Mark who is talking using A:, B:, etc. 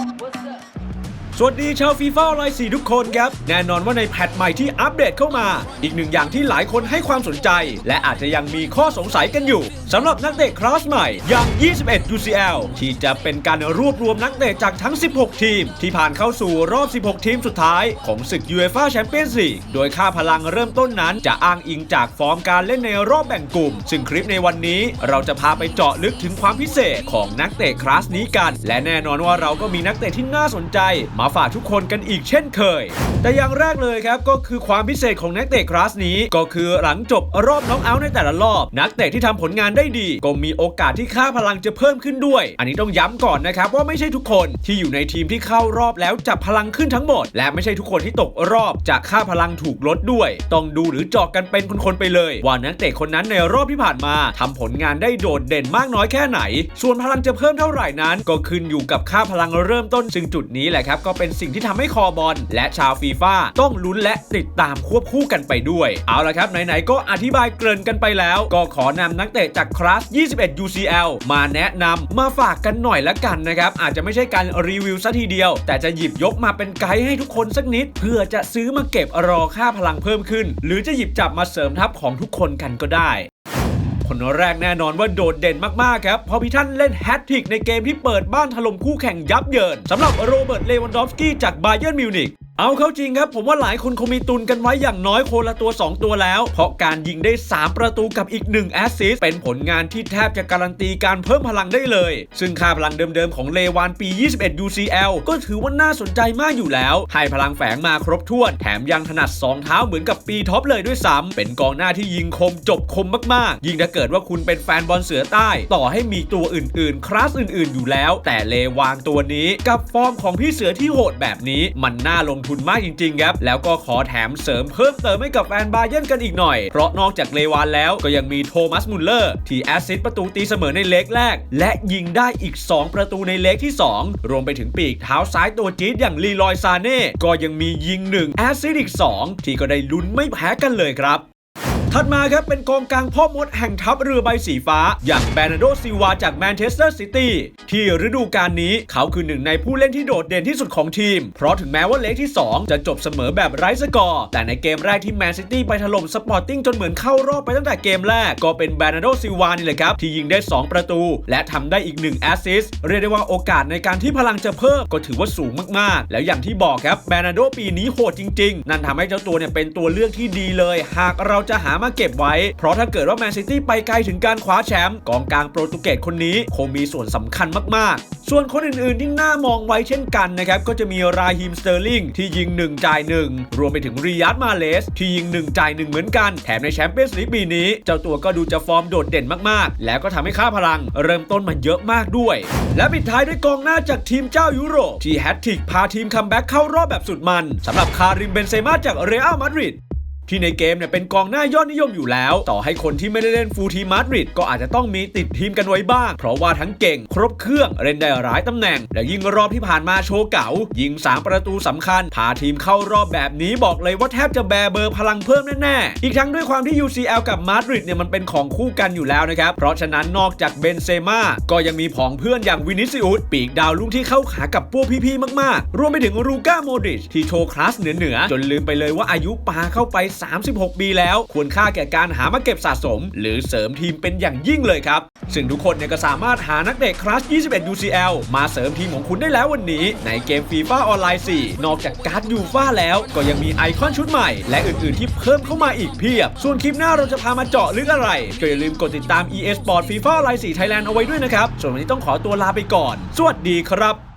A: What's up? สวัสดีชาวฟีฟ่าไลน์4ทุกคนครับ แน่นอนว่าในแพทใหม่ที่อัปเดตเข้ามา อีกหนึ่งอย่างที่หลายคนให้ความสนใจ และอาจจะยังมีข้อสงสัยกันอยู่สำหรับนักเตะคลาสใหม่อย่าง 21 UCL ที่จะเป็นการรวบรวมนักเตะจากทั้ง 16 ทีม ที่ผ่านเข้าสู่รอบ 16 ทีมสุดท้ายของศึก UEFA Champions League โดยค่าพลังเริ่มต้นนั้นจะอ้างอิงจากฟอร์มการเล่นในรอบแบ่งกลุ่ม ซึ่งคลิปในวันนี้เราจะพาไปเจาะลึกถึงความพิเศษของนักเตะคลาสนี้กัน และแน่นอนว่าเราก็มีนักเตะที่น่าสนใจมาฝากทุกคนกันอีกเช่นเคย แต่อย่างแรกเลยครับก็คือความพิเศษของนักเตะคลาสนี้ ก็คือหลังจบรอบน็อกเอาท์ในแต่ละรอบ นักเตะที่ทำผลงานได้ดี ก็มีโอกาสที่ค่าพลังจะเพิ่มขึ้นด้วย อันนี้ต้องย้ำก่อนนะครับว่าไม่ใช่ทุกคนที่อยู่ในทีมที่เข้ารอบแล้วจะพลังขึ้นทั้งหมด และไม่ใช่ทุกคนที่ตกรอบจากค่าพลังถูกลดด้วย ต้องดูหรือจาะกันเป็นคนๆไปเลย ว่านักเตะคนนั้นในรอบที่ผ่านมาทำผลงานได้โดดเด่นมากน้อยแค่ไหน ส่วนพลังจะเพิ่มเท่าไหร่นั้น ก็ขึ้นอยู่กับค่าพลังเริ่มต้นซึ่งจุดนี้แหละครับก็เป็นสิ่งที่ทำให้คอบอลและชาวฟีฟ่าต้องลุ้นและติดตามควบคู่กันไปด้วย เอาละครับ ไหน ๆ ก็อธิบายเกริ่นกันไปแล้ว ก็ขอนำนักเตะจากคลาส 21 UCL มาแนะนำมาฝากกันหน่อยละกันนะครับ อาจจะไม่ใช่การรีวิวซะทีเดียว แต่จะหยิบยกมาเป็นไกด์ให้ทุกคนสักนิด เพื่อจะซื้อมาเก็บรอค่าพลังเพิ่มขึ้น หรือจะหยิบจับมาเสริมทัพของทุกคนกันก็ได้ คนแรกแน่นอนว่าโดดเด่นมากๆครับเพราะพี่ท่านเล่นแฮตทริกในเกมที่เปิดบ้านถล่มคู่แข่งยับเยินสำหรับโรเบิร์ตเลวันดอฟสกี้จากบาเยิร์นมิวนิก เอาเข้าจริงครับ ผมว่าหลายคนคงมีตุนกันไว้อย่างน้อยคนละตัว 2 ตัวแล้ว เพราะการยิงได้ 3 ประตูกับอีก 1 แอสซิสเป็นผลงานที่แทบจะการันตีการเพิ่มพลังได้เลย ซึ่งค่าพลังเดิมๆ ของเลวานปี 21 UCL ก็ถือว่าน่าสนใจมากอยู่แล้ว ให้พลังแฝงมาครบถ้วน แถมยังถนัด 2 เท้าเหมือนกับปีท็อปเลยด้วยซ้ำเป็นกองหน้าที่ยิงคมจบคมมากๆ ยิ่งถ้าเกิดว่าคุณเป็นแฟนบอลเสือใต้ ต่อให้มีตัวอื่นๆ คลาสอื่น ๆ อยู่แล้ว แต่เลวานตัวนี้กับฟอร์มของพี่เสือที่โหดแบบนี้มันน่าลงทุนมากจริงๆครับ แล้วก็ขอแถมเสริมเพิ่มเติมให้กับแฟนบาเยิร์นกันอีกหน่อย เพราะนอกจากเลวานแล้วก็ยังมีโทมัสมุลเลอร์ ที่แอสซิสต์ประตูตีเสมอในเล็กแรก และยิงได้อีก 2 ประตูในเล็กที่ 2 รวมไปถึงปีกเท้าซ้ายตัวจี๊ดอย่างลีลอยซาเน่ก็ยังมียิง1แอสซิสต์อีก 2 ที่ก็ได้ลุ้นไม่แพ้กันเลยครับ ถัดมาครับเป็นกองกลางพ่อมดแห่งทัพเรือใบสีฟ้า อย่างแบรนโดซิวาจากแมนเชสเตอร์ซิตี้ที่ฤดูกาลนี้เขาคือหนึ่งในผู้เล่นที่โดดเด่นที่สุดของทีม เพราะถึงแม้ว่าเลกที่ 2 จะจบเสมอแบบไร้สกอร์ แต่ในเกมแรกที่แมนซิตี้ไปถล่มสปอร์ติ้งจนเหมือนเข้ารอบไปตั้งแต่เกมแรก ก็เป็นแบรนโดซิวานี่แหละครับ ที่ยิงได้ 2 ประตู และทำได้อีก1แอสซิสต์เรียกได้ว่าโอกาสในการที่พลังจะเพิ่มก็ถือว่าสูงมากๆ แล้วอย่างที่บอกครับแบรนโดปีนี้โหดจริง ๆ นั่นทำให้เจ้าตัวเนี่ยเป็นตัวเลือกที่ดีเลย หากเราจะหามาเก็บไว้ เพราะถ้าเกิดว่าแมนซิตี้ไปไกลถึงการคว้าแชมป์กองกลางโปรตุเกสคนนี้คงมีส่วนสำคัญมากๆ ส่วนคนอื่นๆที่น่ามองไว้เช่นกันนะครับก็จะมีราฮิมสเตอร์ลิงที่ยิง 1 จ่าย 1 รวมไปถึงริยัตมาเลส ที่ยิง 1 จ่าย 1 เหมือนกัน แถมในแชมเปี้ยนส์ลีกปีนี้ เจ้าตัวก็ดูจะฟอร์มโดดเด่นมากๆ แล้วก็ทำให้ค่าพลัง เริ่มต้นมาเยอะมากด้วย และปิดท้ายด้วยกองหน้าจากทีมเจ้ายุโรปที่แฮตทริกพาทีมคัมแบ็กเข้ารอบแบบสุดมันสำหรับคาริมเบนเซม่าจากเรอัลมาดริด ที่ในเกมเนี่ยเป็นกองหน้ายอดนิยมอยู่แล้ว ต่อให้คนที่ไม่ได้เล่นฟูลทีมมาดริดก็อาจจะต้องมีติดทีมกันไว้บ้าง เพราะว่าทั้งเก่ง ครบเครื่องเล่นได้หลายตำแหน่ง และยิ่งรอบที่ผ่านมาโชว์เก๋ายิง 3 ประตูสำคัญ พาทีมเข้ารอบแบบนี้บอกเลยว่าแทบจะแบเบอร์พลังเพิ่มแน่ๆ อีกทั้งด้วยความที่ UCL กับมาดริดเนี่ยมันเป็นของคู่กันอยู่แล้วนะครับ เพราะฉะนั้นนอกจากเบนเซม่าก็ยังมีผองเพื่อนอย่างวินิซิอุสปีกดาวรุ่งที่เข้าขากับพวกพี่ๆมากๆ รวมไปถึงรูก้าโมดริชที่โชว์คลาสเหนือๆจนลืมไปเลยว่าอายุปาเข้าไป36ปีแล้ว ควรค่าแก่การหามาเก็บสะสม หรือเสริมทีมเป็นอย่างยิ่งเลยครับ ซึ่งทุกคนเนี่ยก็สามารถหานักเตะคลาส 21 UCL มาเสริมทีมของคุณได้แล้ววันนี้ ในเกมฟีฟ่าออนไลน์4นอกจากการ์ดยูฟ่าแล้ว ก็ยังมีไอคอนชุดใหม่ และอื่น ๆ ที่เพิ่มเข้ามาอีกเพียบ ส่วนคลิปหน้าเราจะพามาเจาะลึกอะไรก็อย่าลืมกดติดตาม EA Sport FIFA ออนไลน์4 Thailand เอาไว้ด้วยนะครับ ส่วนวันนี้ต้องขอตัวลาไปก่อน สวัสดีครับ